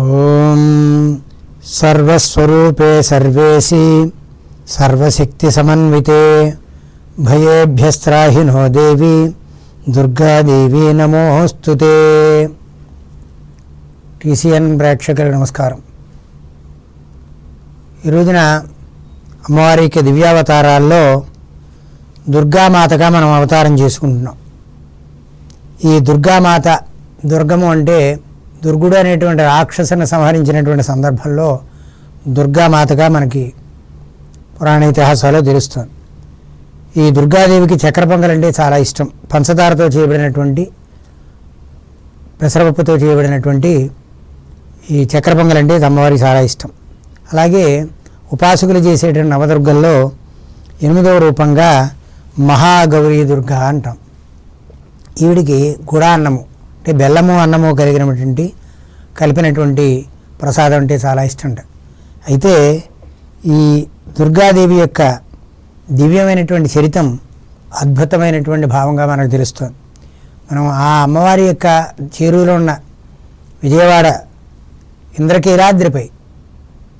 ఓం సర్వస్వరూపే సర్వేసి సర్వశక్తి సమన్వితే భయేభ్యస్త్రాహి నో దేవి దుర్గాదేవి నమోస్తుతే. టీసీఎన్ ప్రేక్షకులకు నమస్కారం. ఈ రోజున అమ్మవారికి దివ్యావతారాల్లో దుర్గామాతగా మనం అవతారం చేసుకుంటున్నాం. ఈ దుర్గామాత దుర్గము అంటే దుర్గుడు అనేటువంటి రాక్షసుని సంహరించినటువంటి సందర్భంలో దుర్గామాతగా మనకి పురాణ ఇతిహాసాల్లో తెలుస్తుంది. ఈ దుర్గాదేవికి చక్ర పొంగల్ అంటే చాలా ఇష్టం. పంచదారతో చేయబడినటువంటి పెసరపప్పుతో చేయబడినటువంటి ఈ చక్ర పొంగల్ అంటే అమ్మవారికి చాలా ఇష్టం. అలాగే ఉపాసకులు చేసేటువంటి నవదుర్గల్లో ఎనిమిదవ రూపంగా మహాగౌరీ దుర్గ అంటాం. ఈవిడికి గుడా అన్నము అంటే బెల్లము అన్నము కలిగినటువంటి కలిపినటువంటి ప్రసాదం అంటే చాలా ఇష్టం. అయితే ఈ దుర్గాదేవి యొక్క దివ్యమైనటువంటి చరితం అద్భుతమైనటువంటి భావంగా మనకు తెలుస్తుంది. మనం ఆ అమ్మవారి యొక్క చేరువలో ఉన్న విజయవాడ ఇంద్రకీరాద్రిపై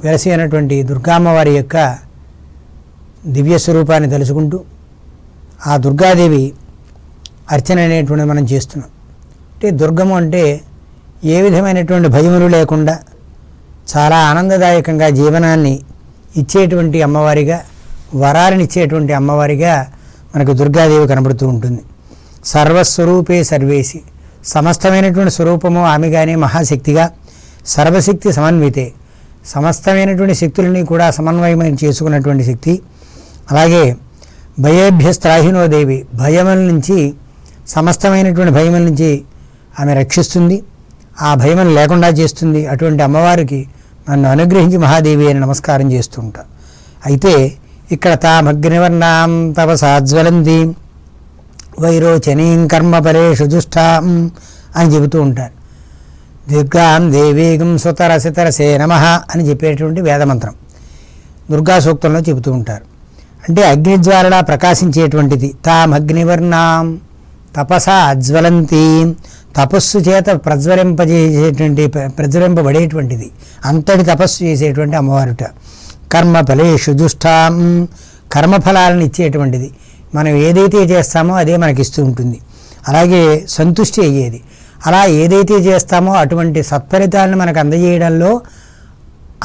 వెలసి అయినటువంటి దుర్గామ్మవారి యొక్క దివ్య స్వరూపాన్ని తలుచుకుంటూ ఆ దుర్గాదేవి అర్చన అనేటువంటి మనం చేస్తున్నాం. అంటే దుర్గము అంటే ఏ విధమైనటువంటి భయములు లేకుండా చాలా ఆనందదాయకంగా జీవనాన్ని ఇచ్చేటువంటి అమ్మవారిగా వరాలనిచ్చేటువంటి అమ్మవారిగా మనకు దుర్గాదేవి కనబడుతూ ఉంటుంది. సర్వస్వరూపే సర్వేసి. సమస్తమైనటువంటి స్వరూపము ఆమెగానే మహాశక్తిగా సర్వశక్తి సమన్వితే. సమస్తమైనటువంటి శక్తులని కూడా సమన్వయమని చేసుకున్నటువంటి శక్తి. అలాగే భయేభ్యస్త్రాహినోదేవి భయముల నుంచి సమస్తమైనటువంటి భయముల నుంచి ఆమె రక్షిస్తుంది. ఆ భయమని లేకుండా చేస్తుంది అటువంటి అమ్మవారికి నన్ను అనుగ్రహించి మహాదేవి అని నమస్కారం చేస్తూ ఉంటా అయితే ఇక్కడ తామగ్నివర్ణాం తపసాజ్వలంతి వైరోచనీం కర్మ పరేషు అని చెబుతూ ఉంటారు. దుర్గాం దేవీగం సుతరసితరసే నమ అని చెప్పేటువంటి వేదమంత్రం దుర్గా సూక్తంలో చెబుతూ ఉంటారు. అంటే అగ్నిజ్వాలలా ప్రకాశించేటువంటిది. తామగ్నివర్ణాం తపస అజ్వలంతి తపస్సు చేత ప్రజ్వరింపజేసేటువంటి ప్రజ్వరింపబడేటువంటిది అంతటి తపస్సు చేసేటువంటి అమ్మవారుట. కర్మ ఫలేషు దుష్టాం కర్మఫలాలను ఇచ్చేటువంటిది. మనం ఏదైతే చేస్తామో అదే మనకి ఇస్తూ ఉంటుంది. అలాగే సంతుష్టి అయ్యేది. అలా ఏదైతే చేస్తామో అటువంటి సత్ఫలితాలను మనకు అందజేయడంలో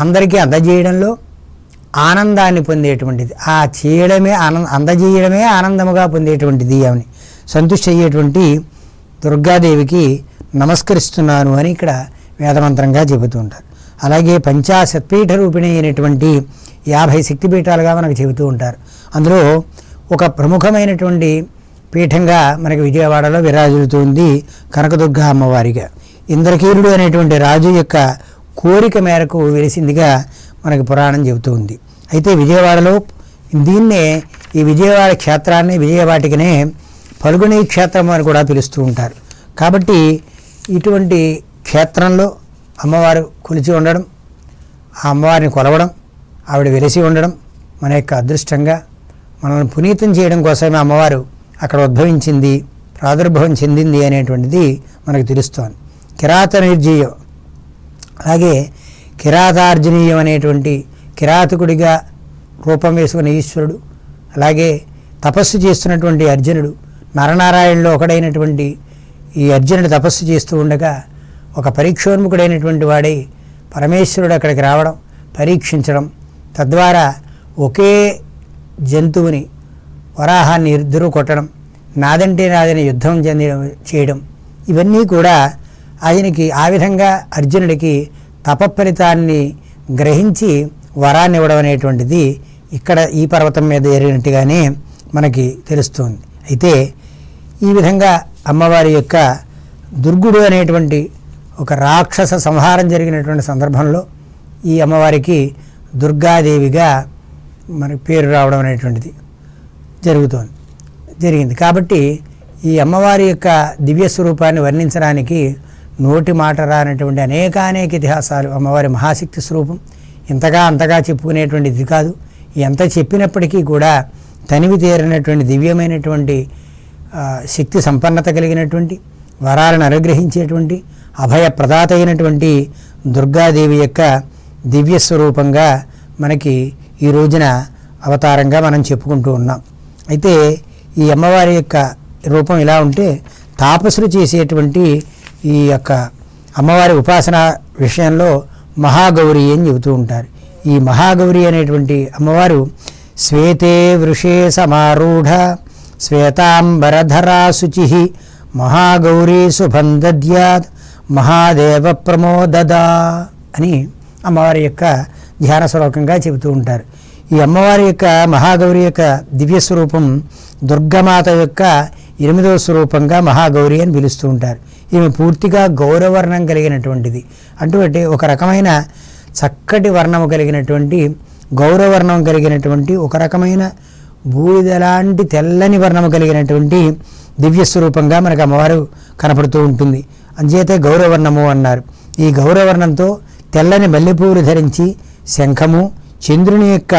అందరికీ అందజేయడంలో ఆనందాన్ని పొందేటువంటిది. ఆ చేయడమే ఆనంద అందజేయడమే ఆనందముగా పొందేటువంటిది అని సంతుష్టి అయ్యేటువంటి దుర్గాదేవికి నమస్కరిస్తున్నాను అని ఇక్కడ వేదమంత్రంగా చెబుతూ ఉంటారు. అలాగే పంచాశత్పీఠ రూపిణి అయినటువంటి యాభై శక్తిపీఠాలుగా మనకు చెబుతూ ఉంటారు. అందులో ఒక ప్రముఖమైనటువంటి పీఠంగా మనకి విజయవాడలో విరాజులుతుంది కనకదుర్గ అమ్మవారిగా. ఇంద్రకీరుడు అనేటువంటి రాజు యొక్క కోరిక మేరకు వెలిసిందిగా మనకి పురాణం చెబుతూ ఉంది. అయితే విజయవాడలో దీన్నే ఈ విజయవాడ క్షేత్రాన్ని విజయవాటికనే పలుగుని క్షేత్రం అని కూడా పిలుస్తూ ఉంటారు. కాబట్టి ఇటువంటి క్షేత్రంలో అమ్మవారు కొలిచి ఉండడం ఆ అమ్మవారిని కొలవడం ఆవిడ వెలిసి ఉండడం మన యొక్క అదృష్టంగా మనల్ని పునీతం చేయడం కోసమే అమ్మవారు అక్కడ ఉద్భవించింది ప్రాదుర్భవం చెందింది అనేటువంటిది మనకు తెలుస్తోంది. కిరాత నిర్జీయం అలాగే కిరాతార్జునీయం అనేటువంటి కిరాతకుడిగా రూపం వేసుకున్న ఈశ్వరుడు అలాగే తపస్సు చేస్తున్నటువంటి అర్జునుడు నరనారాయణలో ఒకడైనటువంటి ఈ అర్జునుడు తపస్సు చేస్తూ ఉండగా ఒక పరీక్షోన్ముఖుడైనటువంటి వాడై పరమేశ్వరుడు అక్కడికి రావడం పరీక్షించడం తద్వారా ఒకే జంతువుని వరాహాన్ని ఇద్దరు కొట్టడం నాదంటే నాదని యుద్ధం చెంది చేయడం ఇవన్నీ కూడా ఆయనకి ఆ విధంగా అర్జునుడికి తపఫలితాన్ని గ్రహించి వరాన్ని ఇవ్వడం అనేటువంటిది ఇక్కడ ఈ పర్వతం మీద జరిగినట్టుగానే మనకి తెలుస్తుంది. అయితే ఈ విధంగా అమ్మవారి యొక్క దుర్గుడు అనేటువంటి ఒక రాక్షస సంహారం జరిగినటువంటి సందర్భంలో ఈ అమ్మవారికి దుర్గాదేవిగా మనకి పేరు రావడం అనేటువంటిది జరుగుతోంది జరిగింది. కాబట్టి ఈ అమ్మవారి యొక్క దివ్య స్వరూపాన్ని వర్ణించడానికి నోటి మాట రానటువంటి అనేకానేక ఇతిహాసాలు అమ్మవారి మహాశక్తి స్వరూపం ఇంతగా అంతగా చెప్పుకునేటువంటి ఇది కాదు. ఎంత చెప్పినప్పటికీ కూడా తనివి తీరినటువంటి దివ్యమైనటువంటి శక్తి సంపన్నత కలిగినటువంటి వరాలను అనుగ్రహించేటువంటి అభయ ప్రదాత అయినటువంటి దుర్గాదేవి యొక్క దివ్య స్వరూపంగా మనకి ఈ రోజున అవతారంగా మనం చెప్పుకుంటూ ఉన్నాం. అయితే ఈ అమ్మవారి యొక్క రూపం ఇలా ఉంటే తాపసులు చేసేటువంటి ఈ యొక్క అమ్మవారి ఉపాసన విషయంలో మహాగౌరి అని చెబుతూ ఉంటారు. ఈ మహాగౌరి అనేటువంటి అమ్మవారు శ్వేతే వృషే సమారూఢ శ్వేతాంబరధరా శుచి మహాగౌరీ శుభం దద్యాత్ మహాదేవ ప్రమోదదా అని అమ్మవారి యొక్క ధ్యాన శ్లోకంగా చెబుతూ ఉంటారు. ఈ అమ్మవారి యొక్క మహాగౌరి యొక్క దివ్య స్వరూపం దుర్గమాత యొక్క ఎనిమిదవ స్వరూపంగా మహాగౌరి అని పిలుస్తూ ఉంటారు. ఈమె పూర్తిగా గౌరవర్ణం కలిగినటువంటిది. అటువంటి ఒక రకమైన చక్కటి వర్ణము కలిగినటువంటి గౌరవర్ణం కలిగినటువంటి ఒక రకమైన బూడిదలాంటి తెల్లని వర్ణము కలిగినటువంటి దివ్య స్వరూపంగా మనకు అమ్మవారు కనపడుతూ ఉంటుంది. అంచేతే గౌరవర్ణము అన్నారు. ఈ గౌరవర్ణంతో తెల్లని మల్లెపూలు ధరించి శంఖము చంద్రుని యొక్క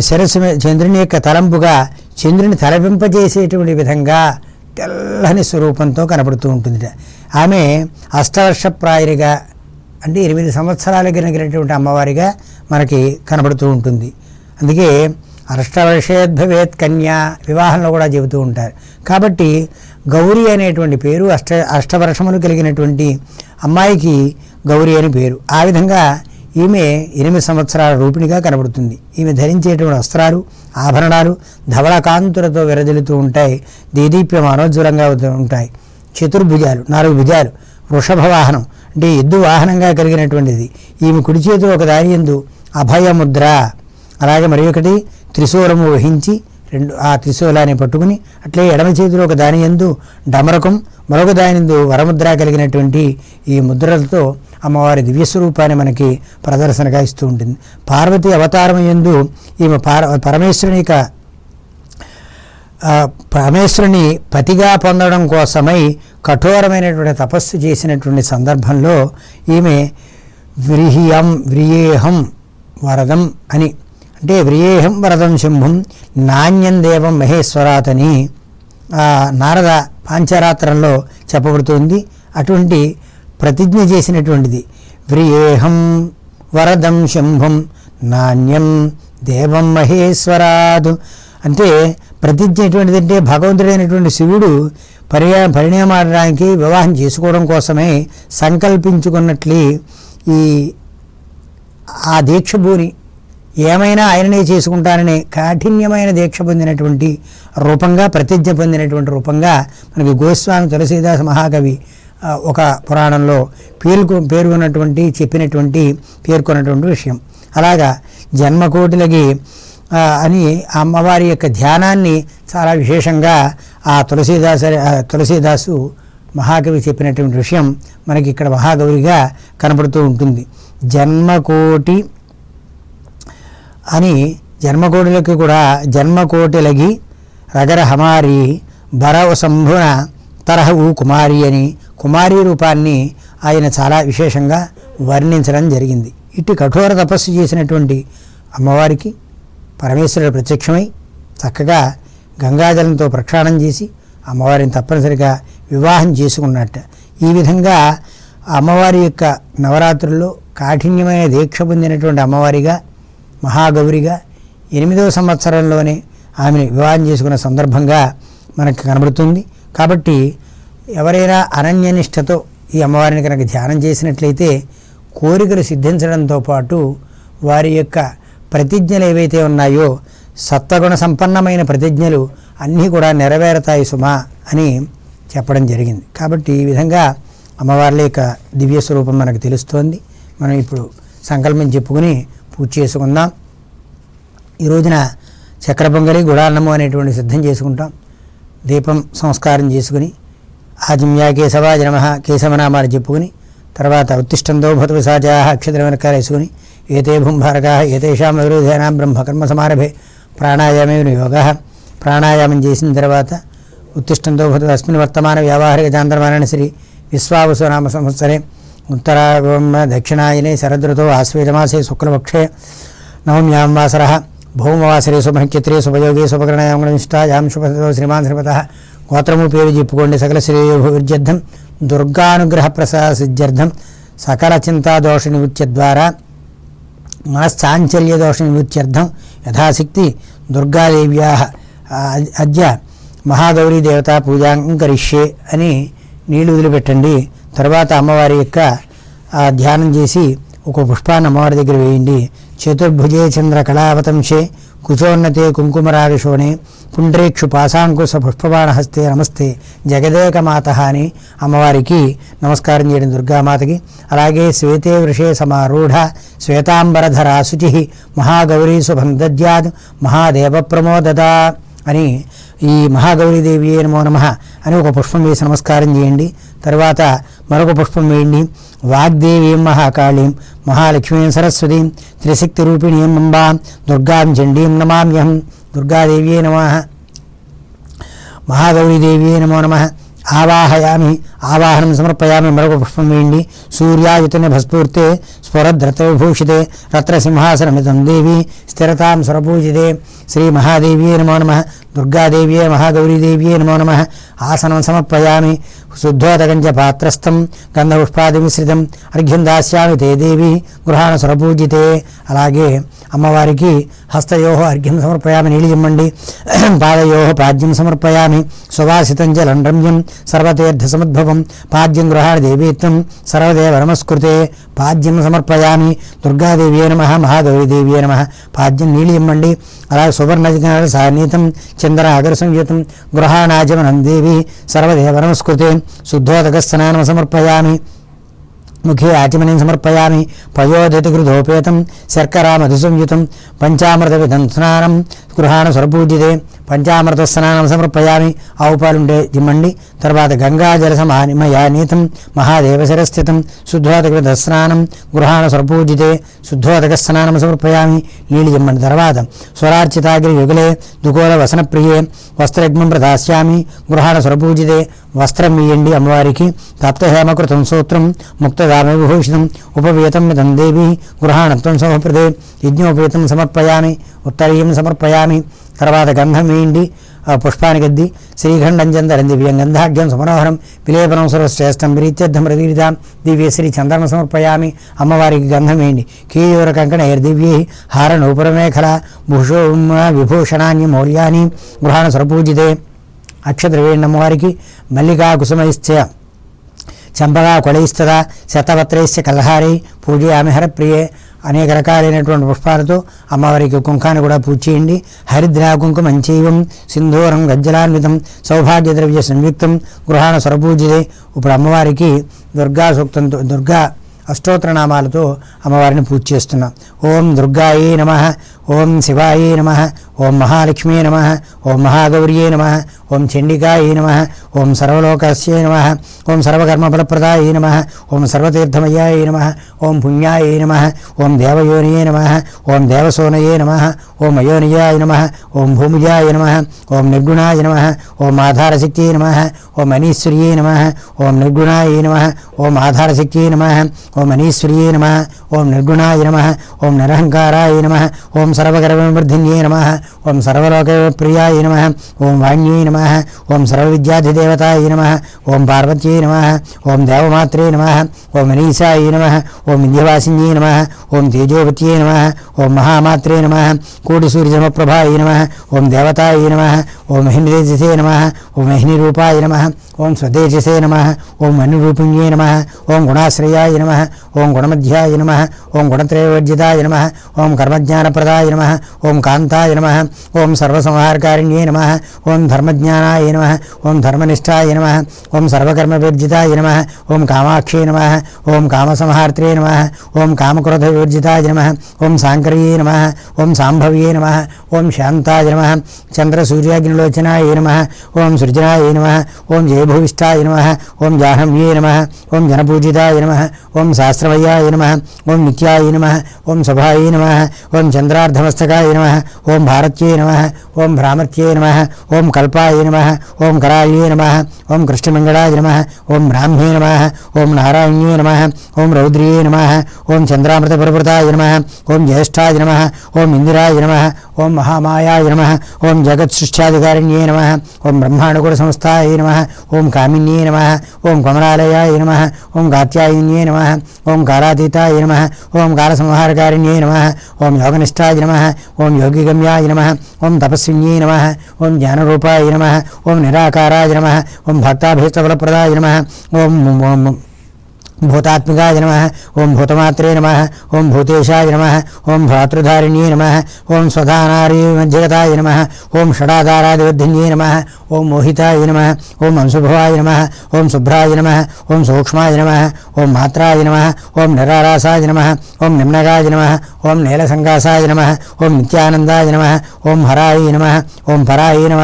శిరస్సు చంద్రుని యొక్క తలంపుగా చంద్రుని తలపింపజేసేటువంటి విధంగా తెల్లని స్వరూపంతో కనపడుతూ ఉంటుంది ఆమె అష్టవర్ష ప్రాయుడిగా అంటే ఎనిమిది సంవత్సరాలు కలిగినటువంటి అమ్మవారిగా మనకి కనబడుతూ ఉంటుంది. అందుకే అష్టవర్షేద్భవేత్ కన్యా వివాహంలో కూడా చెబుతూ ఉంటారు. కాబట్టి గౌరీ అనేటువంటి పేరు అష్ట అష్టవర్షములు కలిగినటువంటి అమ్మాయికి గౌరీ అని పేరు. ఆ విధంగా ఈమె ఎనిమిది సంవత్సరాల రూపిణిగా కనబడుతుంది. ఈమె ధరించేటువంటి వస్త్రాలు ఆభరణాలు ధవళకాంతులతో విరజిల్లుతూ ఉంటాయి. దేదీప్యమానోజ్వలంగా ఉంటాయి. చతుర్భుజాలు నాలుగు భుజాలు వృషభ వాహనం అంటే ఎద్దు వాహనంగా కలిగినటువంటిది. ఈమె కుడి చేతిలో ఒక దాని ఎందు అభయముద్ర అలాగే మరి ఒకటి త్రిశూలము వహించి రెండు ఆ త్రిశూలాన్ని పట్టుకుని అట్లే ఎడమ చేతిలో ఒక దాని ఎందు డమరకం మరొక దాని ఎందు వరముద్ర కలిగినటువంటి ఈ ముద్రలతో అమ్మవారి దివ్యస్వరూపాన్ని మనకి ప్రదర్శనగా ఇస్తూ ఉంటుంది. పార్వతి అవతారం ఎందు ఈమె పార పరమేశ్వరుని యొక్క పరమేశ్వరుని పతిగా పొందడం కోసమై కఠోరమైనటువంటి తపస్సు చేసినటువంటి సందర్భంలో ఈమె వ్రీహియం వ్రియేహం వరదం అని అంటే వ్రియేహం వరదం శంభుం నాణ్యం దేవం మహేశ్వరాతని అని నారద పాంచరాత్రంలో చెప్పబడుతుంది. అటువంటి ప్రతిజ్ఞ చేసినటువంటిది. వ్రియేహం వరదం శంభుం నాణ్యం దేవం మహేశ్వరాదు. అంటే ప్రతిజ్ఞ ఎటువంటిది అంటే భగవంతుడైనటువంటి శివుడు పర్యా పరిణామాడడానికి వివాహం చేసుకోవడం కోసమే సంకల్పించుకున్నట్లు ఈ ఆ దీక్ష భూని ఏమైనా ఆయననే చేసుకుంటాననే కాఠిన్యమైన దీక్ష పొందినటువంటి రూపంగా ప్రతిజ్ఞ పొందినటువంటి రూపంగా మనకి గోస్వామి తులసీదాస్ మహాకవి ఒక పురాణంలో పేర్కొ పేర్కొన్నటువంటి చెప్పినటువంటి పేర్కొన్నటువంటి విషయం. అలాగా జన్మకోటిలకి అని అమ్మవారి యొక్క ధ్యానాన్ని చాలా విశేషంగా ఆ తులసీదాసు తులసీదాసు మహాకవి చెప్పినటువంటి విషయం మనకి ఇక్కడ మహాగౌరిగా కనపడుతూ ఉంటుంది. జన్మకోటి అని జన్మకోటిలకి కూడా జన్మకోటిలగి రగర హమారి బరవ సంభున తరహవు కుమారి అని కుమారి రూపాన్ని ఆయన చాలా విశేషంగా వర్ణించడం జరిగింది. ఇటు కఠోర తపస్సు చేసినటువంటి అమ్మవారికి పరమేశ్వరుడు ప్రత్యక్షమై చక్కగా గంగాజలంతో ప్రక్షాళన చేసి అమ్మవారిని తప్పనిసరిగా వివాహం చేసుకున్నట్ట. ఈ విధంగా అమ్మవారి యొక్క నవరాత్రుల్లో కాఠిన్యమైన దీక్ష పొందినటువంటి అమ్మవారిగా మహాగౌరిగా ఎనిమిదవ సంవత్సరంలోనే ఆమెను వివాహం చేసుకున్న సందర్భంగా మనకు కనబడుతుంది. కాబట్టి ఎవరైనా అనన్యనిష్టతో ఈ అమ్మవారిని కనుక ధ్యానం చేసినట్లయితే కోరికలు సిద్ధించడంతో పాటు వారి యొక్క ప్రతిజ్ఞలు ఏవైతే ఉన్నాయో సత్వగుణ సంపన్నమైన ప్రతిజ్ఞలు అన్నీ కూడా నెరవేరుతాయి సుమా అని చెప్పడం జరిగింది. కాబట్టి ఈ విధంగా అమ్మవార్ల యొక్క దివ్య స్వరూపం మనకు తెలుస్తోంది. మనం ఇప్పుడు సంకల్పం చెప్పుకుని పూజ చేసుకుందాం. ఈ రోజున చక్ర పొంగలి గుడాన్నము అనేటువంటి సిద్ధం చేసుకుంటాం. దీపం సంస్కారం చేసుకుని ఆజిమ్యా కేశవ జనమ కేశవనామాలు చెప్పుకుని తర్వాత ఉత్తిష్టంతో భూతవిసాచా అక్షత్ర వెనకాల వేసుకుని ఏతే భూంభారకా ఏతేషాం విరోధేనాం బ్రహ్మకర్మ సమారభే ప్రాణాయామే యోగ. ప్రాణాయామం చేసిన తర్వాత ఉత్తిష్టంతో భూత అస్మిన్ వర్తమాన వ్యావహారిక చాంద్రమాన శ్రీ విశ్వావసు నామ సంవత్సరే ఉత్తరా దక్షిణాయనే శరదృతో ఆశ్వేజమాసే శుక్లపక్షే నవమ్యాం వాసర భౌమవాసరే శుభనక్షత్రే శుభయోగే శుభకరణాయాం శుభతో శ్రీమాన్ శ్రీమత గోత్రము పేరు చెప్పుకోండి సకల శ్రేయోభివృద్ధ్యర్థం దుర్గానుగ్రహ ప్రసాద సిద్ధ్యర్థం సకల చింతాదోష నివృత్తి ద్వారా మనశ్చాంచల్య దోష నివృత్త్యర్థం యథాశక్తి దుర్గాదేవ్యా అద్య మహాగౌరీ దేవతా పూజాంకం కరిష్యే అని నీళ్ళు వదిలిపెట్టండి. తర్వాత అమ్మవారి యొక్క ధ్యానం చేసి ఒక పుష్పాన్ని అమ్మవారి దగ్గర వేయండి. చతుర్భుజే చంద్ర కళావతంశే కుచోన్నతే కుంకుమరాగశోణే పుండ్రేక్షు పాశాంకుశ పుష్పబాణహస్తే నమస్తే జగదేక మాత అని అమ్మవారికి నమస్కారం చేయడం దుర్గామాతకి. అలాగే శ్వేతే వృషే సమారూఢ శ్వేతాంబరధరా శుచి మహాగౌరీ శుభం దద్యాద్ మహాదేవ ప్రమోదత అని ఈ మహాగౌరీదేవి నమో నమ అని ఒక పుష్పం వేసి నమస్కారం చేయండి. తర్వాత మరొక పుష్పం వేయండి. వాగ్దేవీం మహాకాళీం మహాలక్ష్మీం సరస్వతీం త్రిశక్తి రూపిణీం అంబాం దుర్గాం చండీం నమామ్యహం. దుర్గాదేవ్యే నమ. మహాగౌరీదేవ్యే నమో నమ. ఆవాహయామి ఆవాహనం సమర్పయామి మరొక పుష్పం వేయండి. సూర్యాయుతని భస్ఫూర్తే స్ఫురద్రతవిభూషితే రత్నసింహాసనమితం దేవి స్థిరతాం స్వరపూజితే. శ్రీ మహాదేవ్యే నమో నమ దుర్గాదేవ్యే మహాగౌరీదేవ్యే నమో నమ. ఆసనం సమర్పయామి శుద్ధోదకంచ పాత్రస్థం గంధపుష్పాది మిశ్రితం అర్ఘ్యం దాస్యామి తే దేవి గృహాణ స్వరపూజితే. అలాగే అమ్మవారికి హస్తయోహో అర్ఘ్యం సమర్పయామి నీళ్ళు ఇమ్మండి. పాదయో పాద్యం సమర్పయామి. సువాసితం జలం సర్వతీర్థ సముద్భవం. పాద్యం గృహాణ దేవీత్వం సర్వదేవ నమస్కృతే. పాద్యం సమర్పయామి. దుర్గాదేవ్యే నమ మహాగౌరీదేవ్యే నమ. పాద్యం నీళ్ళు ఇమ్మండి. అలాగే సువర్ణ సానీతం చంద్ర అగర సంయుతం గృహాణాజమనం దేవి సర్వదేవ నమస్కృతే. శుద్ధోదక స్నానం సమర్పయామి. ముఖే ఆచమనం సమర్పయామి పయోధితృతోపేతం శర్కరా మధుసంయుతం పంచామృత విధం స్నానం గృహాణ స్వరపూజితే పంచామృత స్నానం సమర్పయామి ఆవు పాలుండే జిమ్మండి. తర్వాత గంగాజల సమానిమయానీతం మహాదేవశర స్థితం శుద్ధోదక స్నానం గృహాన స్వరపూజితే శుద్ధోదక స్నానం సమర్పయామి నీళ్ళు జిమ్మండి. తర్వాత స్వరార్చితాగ్రి యుగలే దుకోల వసన ప్రియే వస్త్రగ్మం ప్రదాస్యామి గృహాన స్వరపూజితే వస్త్రం ఇయ్యండి అమ్మవారికి తప్తహేమకృతం సూత్రం ముక్తదామవిభూషితం ఉపవేతం మితం దేవి గృహాణత్వం సమప్రదే యజ్ఞోపేతం సమర్పయామి ఉత్తరీయం సమర్పయామి స్వామి. తర్వాత గంధం వేయండి ఆ పుష్పానికి అద్ది శ్రీఖండం చందరం దివ్యం గంధాఢ్యం సుమనోహరం విలేపనం సర్వశ్రేష్టం ప్రీత్యర్థం ప్రదీరితాం దివ్య శ్రీ చంద్రం సమర్పయామి అమ్మవారికి గంధం వేయండి. కీయూర కంకణ దివ్యై హార నూపురమేఖల భూషో విభూషణాన్ని మౌల్యాన్ని గృహాణ సరపూజితే అక్షద్రవేణి అమ్మవారికి మల్లికా కుసుమైశ్చ. చంపగా కొళయిస్తదా శతపత్రైశ్చ పూజ పూజయామి ప్రియే అనేక రకాలైనటువంటి పుష్పాలతో అమ్మవారికి కుంకాన్ని కూడా పూజ చేయండి. హరిద్రా కుంకుమంచైవం సింధూరం గజ్జలాన్వితం సౌభాగ్య ద్రవ్య సంయుక్తం గృహాణ స్వరపూజితే. ఇప్పుడు అమ్మవారికి దుర్గా సూక్తంతో దుర్గా అష్టోత్తర నామాలతో అమ్మవారిని పూజ చేస్తున్నాం. ఓం దుర్గాయే నమ. ఓం శివాయే నమ ఓం మహాలక్ష్మీ నమ ఓం మహాగౌర్యే నమ ఓం చండికాయే నమ ఓం సర్వలోకస్యే నమ ఓం సర్వకర్మఫలప్రదాయే నమ ఓం సర్వతీర్థమయ్యాయ నమ ఓం పుణ్యాయ నమ ఓం దేవయోనియే నమ ఓం దేవసోనయే నమ ఓం అయోనియాయ నమ ఓం భూమిజాయ నమ ఓం నిర్గుణాయ నమ ఓం ఆధారశక్తి నమ ఓం అనీశ్వర్యే నమ ఓం నిర్గుణాయ నమ ఓం ఆధారశక్తి నమ ఓం అనీశ్వర్యే నమ ఓం నిర్గుణాయ నమ ఓం నిరహంకారాయ నమ ఓం సర్వగర్వవర్ధిన్యే నమ ఓం సర్వలోకప్రియాయ నమ ఓం వాణ్యే నమ ఓం సర్వవిద్యాధిదేవతాయ నమ ఓం పార్వత్యై నమ ఓం దేవమాత్రే నమ ఓం మనీషాయ నమ ఓం వింధ్యవాసిన్యే నమ ఓం తేజోవత్యే నమ ఓం మహామాత్రే నమ కోటి సూర్యసమప్రభాయ నమ ఓం దేవతాయ నమ ఓం మహినితేజసే నమ ఓం మహినిరూపాయ నమ ఓం స్వతేజసే నమ ఓం మనురూపిణ్యే నమ ఓం గుణాశ్రయాయ నమ ఓం గుణమధ్యాయ నమ ఓం గుణత్రయవర్జితాయ నమ ఓం కర్మజ్ఞానప్రదాయ నమ ఓం కాంతాయ నమ ఓం సర్వసంహారకారిణ్యే నమ ఓం ధర్మజ్ఞానాయ నమ ఓం ధర్మనిష్టాయ నమ ఓం సర్వకర్మవిర్జితాయ నమ ఓం కామాక్షే నమ ఓం కామసంహార్త్రే నమ ఓం కామక్రోధవివర్జితాయ నమ ఓం సాంకర్యే నమ ఓం సాంభవ్యే నమ ఓం శాంతాయ నమ చంద్రసూర్యాగ్నిలోచనాయ నమ ఓం సృజనాయ నమ ఓం జయభూవిష్టాయ నమ ఓం జాహ్నవ్యే నమ ఓం జనపూజితాయ నమ ఓం శాస్త్రవయ్యాయ నమ ఓం నిత్యాయ నమ ఓం శుభాయ నమ ఓం చంద్రార్ధమస్తకాయ నమ ఓం భారత్యే నమ ఓం భ్రామర్త్యే నమ ఓం కల్పాయ నమ ఓం కరాళ్యే నమ ఓం కృష్ణమంగళాయ నమ ఓం బ్రాహ్మ్యే నమ ఓం నారాయణ్యే నమ ఓం రౌద్రియే నమ ఓం చంద్రామృతపురవృతాయ నమ ఓం జ్యేష్ఠాయ నమ ఓం ఇందిరాయ నమ ఓం మహామాయాయ నమ ఓం జగత్సృష్ట్యాధికారిణ్యే నమ ఓం బ్రహ్మాణుకుల సంస్థాయ నమ ఓం కామిన్యే నమ ఓం కమలాలయాయ నమ ఓం కాత్యాయన్యే నమ ఓం కాలాతీతాయ నమ ఓం కాలసంహారకారిణ్యే నమ ఓం యోగనిష్టాయ నమ ఓం యోగిగమ్యాయ నమ ఓం తపస్విన్యే నమ ఓం జ్ఞానరూపాయ నమ ఓం నిరాకారాయ నమ ఓం భక్తాభీష్టఫలప్రదాయ నమ ఓం ఓం భూతాత్మికాయ నమ ఓం భూతమాత్రే నమ ఓం భూతేశాయ నమ ఓం భ్రాతృధారిణ్యే నమ ఓం స్వధానారీ మధ్యగతాయ నమ ఓం షడాధారాదివర్ధిన్యే నమ ఓం మోహితాయ నమ ఓం అంశుభవాయ నమ ఓం శుభ్రాయ నమ ఓం సూక్ష్మాయ నమ ఓం మాత్రాయ నమ ఓం నిరారాసాయ నమ ఓం నిమ్నగాయ నమ ఓం నీలసంకాసాయ నమ ఓం నిత్యానందాయ నమ ఓం హరాయ నమ ఓం పరాయ నమ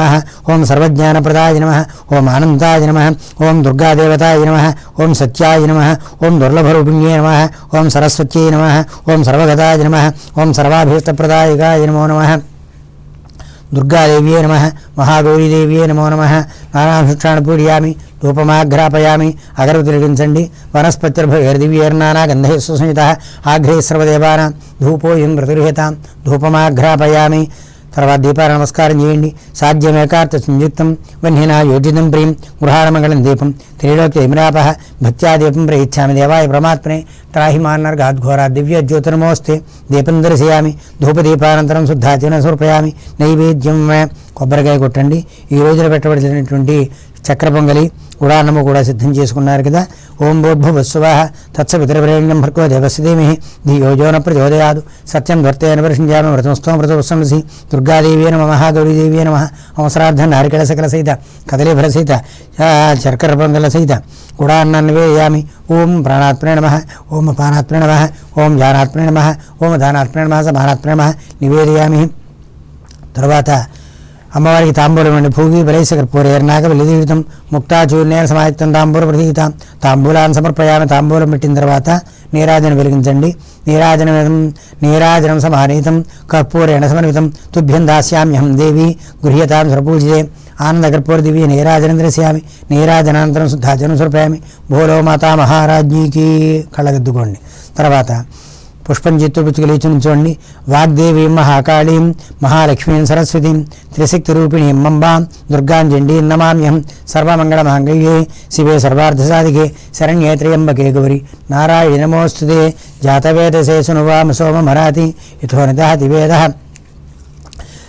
ఓం సర్వజ్ఞానప్రదాయ నమ ఓం ఆనందాయ నమ ఓం దుర్గాదేవతాయ నమ ఓం సత్యాయ నమ ఓం దుర్లభరూపిణ్యే నమ ఓం సరస్వత్యై నమ ఓం సర్వగతాయ నమ ఓం సర్వాభీష్టప్రదాయకాయ నమో నమ. దుర్గాదేవ్యే నమ మహాగౌరీదేవ్యే నమో నమ. నానాభిక్షాన్ని పూర్యామి ధూపమాఘ్రాపయామి అగరవతి వెలిగించండి వనస్పతిర్భైర్దివ్యేర్నానా గంధే సుసంహిత ఆఘ్రే సర్వదేవానాం ధూపోయం ప్రతిర్హితాం ధూపమాఘ్రాపయామి తర్వాత దీపాల నమస్కారం చేయండి. సాధ్యమేకార్త సంయుక్తం. వన్హినా యోజితం ప్రియం. గృహారమంగళం దీపం. త్రిలోక్య ఇమరాప భక్త్యా దీపం ప్రయిచ్చామి. దేవాయ పరమాత్మనే. త్రాహిమాన్నర్గాద్ఘోరా దివ్య జ్యోతిర్మోస్తే. దీపం దర్శయామి. ధూపదీపానంతరం శుద్ధాచరణ సమర్పయామి. నైవేద్యం కొబ్బరికాయ కొట్టండి. ఈ రోజున పెట్టబడినటువంటి చక్ర పొంగలి ఉడాన్నము కూడా సిద్ధం చేసుకున్నారు కదా. ఓం భూర్భువస్సువ తత్సవితరవరేణ్యం భర్గో దేవస్యదేమి ధియోజోన ప్రచోదయాదు. సత్యం ధర్తేన పరిశించామి వ్రతమస్తో వ్రతవస్సంసి దుర్గాదేవీ నమ మహాగౌరీదేవీ నమ అవసరార్థ నారికళ సకల సహిత కదలీఫల సహిత ఆ, పొంగల సహిత. గుడాన్నాన్ని వేయామి ఓం ప్రాణాత్మే నమ ఓం పానాత్మనే నమ ఓం జానాత్మే నమ ఓం దానాత్మనే నమ సమానాత్మే నమ నివేదయామి. తర్వాత అమ్మవారికి తాంబూలం అండి భూగి బలైస కర్పూరేర్నాక వెలిదీవితం ముక్తాచూర్ణేన సమాయుక్తం తాంబూల ప్రతీత తాంబూలాన్ని సమర్పయామి తాంబూలం పెట్టిన తర్వాత నీరాజనం వెలిగించండి. నీరాజనం నీరాజనం సమానీతం. కర్పూరేణ సమన్వితం. తుభ్యం దాస్యామ్యహం దేవి. గృహ్యతాం సరపూజితే ఆనంద కర్పూర దివ్య నీరాజనం దర్శయామి. నీరాజనానంతరం శుద్ధాజనం సమర్పయామి. భూలో మాతా మహారాజ్ఞీకి కళ్ళగద్దుకోండి తర్వాత పుష్పం చిత్తు పుచ్చుకలిచి నుంచోండి వాగ్దేవీం మహాకాళీం మహాలక్ష్మీం సరస్వతీం త్రిశక్తి రూపిణి మంబాం దుర్గాం చండీం నమామ్యహం సర్వమంగళ మాంగళ్యే శివే సర్వార్థసాధికే శరణ్యే త్రయంబకే గౌరి నారాయణ నమోస్తుతే జాతవేదసే సునువామ సోమమరాతి ఇథో నిదహతి వేద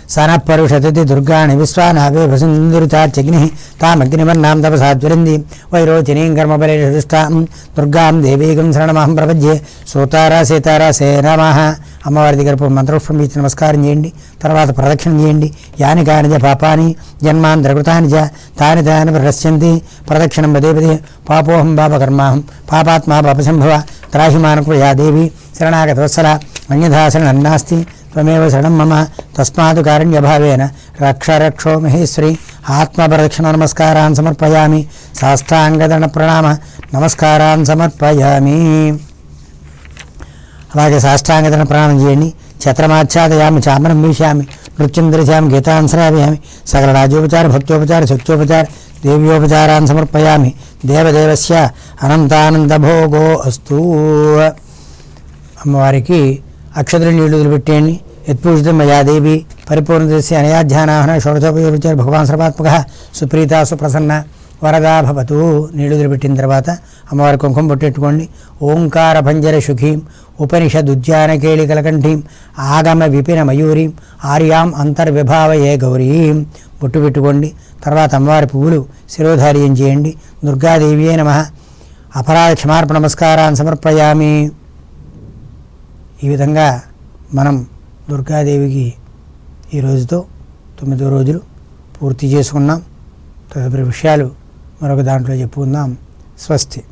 సనపరుషతి దుర్గాణి విశ్వానావే భసుందురితార్చగ్ని తామగ్నిమన్నాం తపసాజ్వరంది వైరోచినీం కర్మబలిష్టాం దుర్గాం దేవీగం శరణమహం ప్రపద్యే సూతారా సీతారా సే నమః అమ్మవారి దగ్గర పో- మంత్రపుష్పం ఇచ్చి నమస్కారం చేయండి తర్వాత ప్రదక్షిణ చేయండి యాని కానిజ పాపాని జన్మాంతరకృతాని చ తాని తాని ప్రశ్యంతి ప్రదక్షిణం పదే పదే పాపోహం పాపకర్మాహం పాపాత్మా పాపసంభవ త్రాహిమానకు యా దేవి శరణాగతవత్సల అన్యథా శరణం నాస్తి త్వమేవ శరణం మమ తస్మాత్ కారుణ్యభావేన రక్ష రక్షో మహేశ్వరి ఆత్మప్రదక్షిణ నమస్కారాన్ సమర్పయామి సాష్టాంగదన ప్రణామ నమస్కారాన్ సమర్పయామి అలాగే సాష్టాంగదన ప్రణామం చేయండి. ఛత్రమాచ్ఛాదయామి చామరం వీశామి నృత్యం దర్శయామి గీతాంశ్రావ్యామి సకల రాజోపచార భక్తోపచార శక్తోపచార దేవ్యోపచారాన్ సమర్పయామి. దేవదేవస్య అనంతానందభోగో అస్తూ. అమ్మవారికి అక్షతలు నీళ్ళు వదిలిపెట్టేయండి. యత్పూజితం మయాదేవి పరిపూర్ణ దృశ్య అనయాధ్యానాహన షోడశోపయోపచార భగవాన్ సర్వాత్మక సుప్రీత సుప్రసన్న వరదా భవతు. నీళ్ళు వదిలిపెట్టిన తర్వాత అమ్మవారి కుంకుమ పొట్టెట్టుకోండి ఓంకార భంజర సుఖీం ఉపనిషద్ ఉద్యాన కేళి కలకంఠీం ఆగమ విపిన మయూరీం ఆర్యాం అంతర్విభావయే గౌరీం. బొట్టు పెట్టుకోండి. తర్వాత అమ్మవారి పువ్వులు శిరోధార్యం చేయండి. దుర్గాదేవియే నమ. అపరాధ క్షమార్పణ నమస్కారాన్ని సమర్పయామి. ఈ విధంగా మనం దుర్గాదేవికి ఈ రోజుతో తొమ్మిదో రోజులు పూర్తి చేసుకున్నాం. తదుపరి విషయాలు మరొక దాంట్లో చెప్పుకుందాం. స్వస్తి.